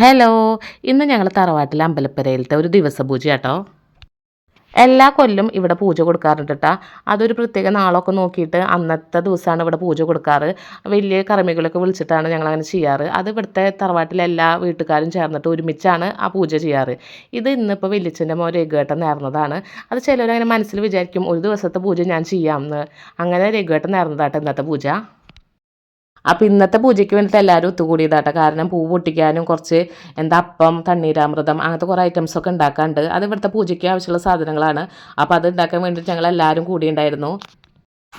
Hello ഇന്ന് ഞങ്ങൾ തറവാട്ടിലെ അമ്പലപ്പുരയിലത്തെ ഒരു ദിവസ പൂജ കേട്ടോ എല്ലാ കൊല്ലും ഇവിടെ പൂജ കൊടുക്കാറുണ്ട് കേട്ടോ അതൊരു പ്രത്യേക നാളൊക്കെ നോക്കിയിട്ട് അന്നത്തെ ദിവസമാണ് ഇവിടെ പൂജ കൊടുക്കാറ്. വലിയ കർമ്മികളൊക്കെ വിളിച്ചിട്ടാണ് ഞങ്ങൾ അങ്ങനെ ചെയ്യാറ്. അത് ഇവിടുത്തെ തറവാട്ടിലെ എല്ലാ വീട്ടുകാരും ചേർന്നിട്ട് ഒരുമിച്ചാണ് ആ പൂജ ചെയ്യാറ്. ഇത് ഇന്നിപ്പോൾ വലിയച്ഛന്റെ മോൻ രഘുവേട്ടൻ നേർന്നതാണ്. അത് ചിലരങ്ങനെ മനസ്സിൽ വിചാരിക്കും ഒരു ദിവസത്തെ പൂജ ഞാൻ ചെയ്യാമെന്ന് അങ്ങനെ രഘുവേട്ടൻ നേർന്നതാട്ടോ ഇന്നത്തെ പൂജ. അപ്പം ഇന്നത്തെ പൂജയ്ക്ക് വേണ്ടിയിട്ട് എല്ലാവരും ഒത്തുകൂടിയതാട്ടോ കാരണം പൂ പൊട്ടിക്കാനും കുറച്ച് എന്താ അപ്പം തണ്ണീരാമൃതം അങ്ങനത്തെ കുറേ ഐറ്റംസ് ഒക്കെ ഉണ്ടാക്കാനുണ്ട് അത് ഇവിടുത്തെ പൂജയ്ക്ക് ആവശ്യമുള്ള സാധനങ്ങളാണ്. അപ്പോൾ അത് ഉണ്ടാക്കാൻ വേണ്ടിയിട്ട് ഞങ്ങൾ എല്ലാവരും കൂടിയുണ്ടായിരുന്നു.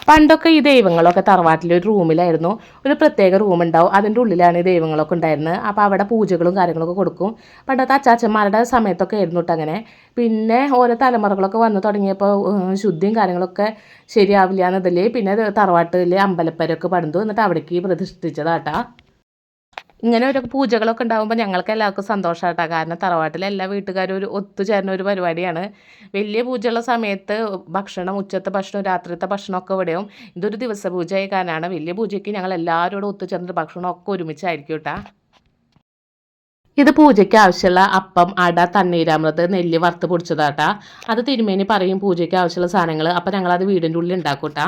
പണ്ടൊക്കെ ഈ ദൈവങ്ങളൊക്കെ തറവാട്ടിലെ ഒരു റൂമിലായിരുന്നു. ഒരു പ്രത്യേക റൂം ഉണ്ടാവും അതിന്റെ ഉള്ളിലാണ് ഈ ദൈവങ്ങളൊക്കെ ഉണ്ടായിരുന്നത്. അപ്പോൾ അവിടെ പൂജകളും കാര്യങ്ങളൊക്കെ കൊടുക്കും. പണ്ടത്തെ അച്ചാച്ചന്മാരുടെ സമയത്തൊക്കെ ആയിരുന്നു കേട്ടോ അങ്ങനെ. പിന്നെ ഓരോ തലമുറകളൊക്കെ വന്ന് തുടങ്ങിയപ്പോൾ ശുദ്ധിയും കാര്യങ്ങളൊക്കെ ശരിയാവില്ല എന്നതിൽ പിന്നെ തറവാട്ടിൽ അമ്പലപ്പരൊക്കെ പണിതു. എന്നിട്ട് അവിടേക്ക് പ്രതിഷ്ഠിച്ചതാട്ടാ ഇങ്ങനെ ഒരു പൂജകളൊക്കെ ഉണ്ടാകുമ്പോൾ ഞങ്ങൾക്ക് എല്ലാവർക്കും സന്തോഷമായിട്ടാണ് കാരണം തറവാട്ടിലെ എല്ലാ വീട്ടുകാരും ഒരു ഒത്തുചേരുന്ന ഒരു പരിപാടിയാണ്. വലിയ പൂജയുള്ള സമയത്ത് ഭക്ഷണം ഉച്ചത്തെ ഭക്ഷണം രാത്രിത്തെ ഭക്ഷണമൊക്കെ ഇവിടെയും ഇതൊരു ദിവസ പൂജയായ കാരണമാണ് വലിയ പൂജയ്ക്ക് ഞങ്ങൾ എല്ലാവരും കൂടെ ഒത്തുചേർന്നിട്ട് ഭക്ഷണമൊക്കെ ഒരുമിച്ചായിരിക്കും കേട്ടാ. ഇത് പൂജയ്ക്ക് ആവശ്യമുള്ള അപ്പം അട തണ്ണീരാമൃത് നെല്ല് വറുത്ത് പൊടിച്ചതാട്ടാ. അത് തിരുമേനി പറയും പൂജയ്ക്ക് ആവശ്യമുള്ള സാധനങ്ങൾ അപ്പം ഞങ്ങളത് വീടിന്റെ ഉള്ളിൽ ഉണ്ടാക്കൂട്ടാ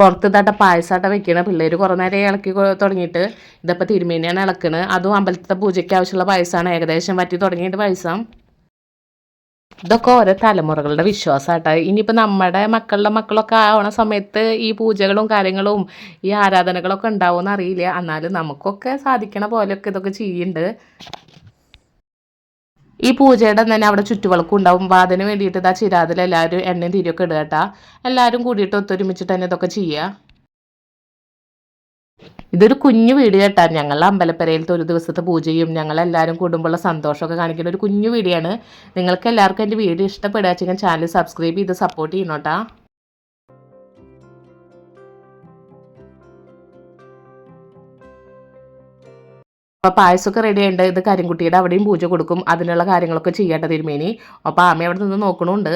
പുറത്ത് തട്ട പായസമാട്ട വെക്കണ. പിള്ളേർ കുറേ നേരം ഇളക്കി തുടങ്ങിയിട്ട് ഇതിപ്പോൾ തിരുമേനിയാണ് ഇളക്കണത് അതും അമ്പലത്തിലെ പൂജയ്ക്ക് ആവശ്യമുള്ള പായസമാണ് ഏകദേശം വറ്റി തുടങ്ങിയിട്ട് പായസം. ഇതൊക്കെ ഓരോ തലമുറകളുടെ വിശ്വാസമാട്ടെ ഇനിയിപ്പോൾ നമ്മുടെ മക്കളുടെ മക്കളൊക്കെ ആവണ സമയത്ത് ഈ പൂജകളും കാര്യങ്ങളും ഈ ആരാധനകളൊക്കെ ഉണ്ടാവുമെന്ന് അറിയില്ല. എന്നാലും നമുക്കൊക്കെ സാധിക്കണ പോലെയൊക്കെ ഇതൊക്കെ ചെയ്യുന്നുണ്ട് ഈ പൂജയുടെ തന്നെ അവിടെ ചുറ്റുവിളക്കും ഉണ്ടാവും. അപ്പോൾ അതിന് വേണ്ടിയിട്ട് ഇതാ ചിരാതിൽ എല്ലാവരും എണ്ണയും തിരിയൊക്കെ ഇടുക കേട്ടോ. എല്ലാവരും കൂടിയിട്ട് ഒത്തൊരുമിച്ചിട്ട് തന്നെ ഇതൊക്കെ ചെയ്യുക. ഇതൊരു കുഞ്ഞു വീഡിയോ കേട്ടാ. ഞങ്ങളുടെ അമ്പലപ്പരയിലത്തെ ഒരു ദിവസത്തെ പൂജയും ഞങ്ങളെല്ലാവരും കൂടുമ്പോഴുള്ള സന്തോഷമൊക്കെ കാണിക്കുന്ന ഒരു കുഞ്ഞു വീഡിയോ ആണ് നിങ്ങൾക്ക് എല്ലാവർക്കും എന്റെ വീഡിയോ ഇഷ്ടപ്പെടുക ചാനൽ സബ്സ്ക്രൈബ് ചെയ്ത് സപ്പോർട്ട് ചെയ്യണോട്ടാ അപ്പോൾ പായസമൊക്കെ റെഡി ഇത് കരിങ്കുട്ടിയുടെ അവിടെയും പൂജ കൊടുക്കും. അതിനുള്ള കാര്യങ്ങളൊക്കെ ചെയ്യട്ടെ തിരുമേനി. അപ്പോൾ ആമ അവിടെ നിന്ന് നോക്കണുണ്ട്.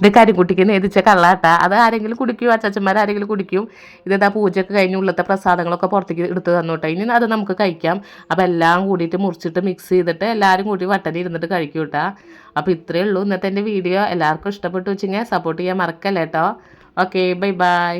ഇത് കരിക്കുട്ടിക്ക് നേതിച്ച കള്ളാട്ട അത് ആരെങ്കിലും കുടിക്കും അച്ചച്ചന്മാർ ആരെങ്കിലും കുടിക്കും. ഇതെന്താ പൂജയൊക്കെ കഴിഞ്ഞ് ഉള്ളത്തെ പ്രസാദങ്ങളൊക്കെ പുറത്തേക്ക് എടുത്ത് തന്നോട്ടെ. ഇനി അത് നമുക്ക് കഴിക്കാം. അപ്പോൾ എല്ലാം കൂടിയിട്ട് മുറിച്ചിട്ട് മിക്സ് ചെയ്തിട്ട് എല്ലാവരും കൂടി വട്ടനെ ഇരുന്നിട്ട് കഴിക്കും കേട്ടോ. അപ്പോൾ ഇത്രയേ ഉള്ളൂ ഇന്നത്തെ എന്റെ വീഡിയോ. എല്ലാവർക്കും ഇഷ്ടപ്പെട്ടു വെച്ചെങ്കിൽ സപ്പോർട്ട് ചെയ്യാൻ മറക്കല്ലേട്ടോ ഓക്കെ ബൈ ബൈ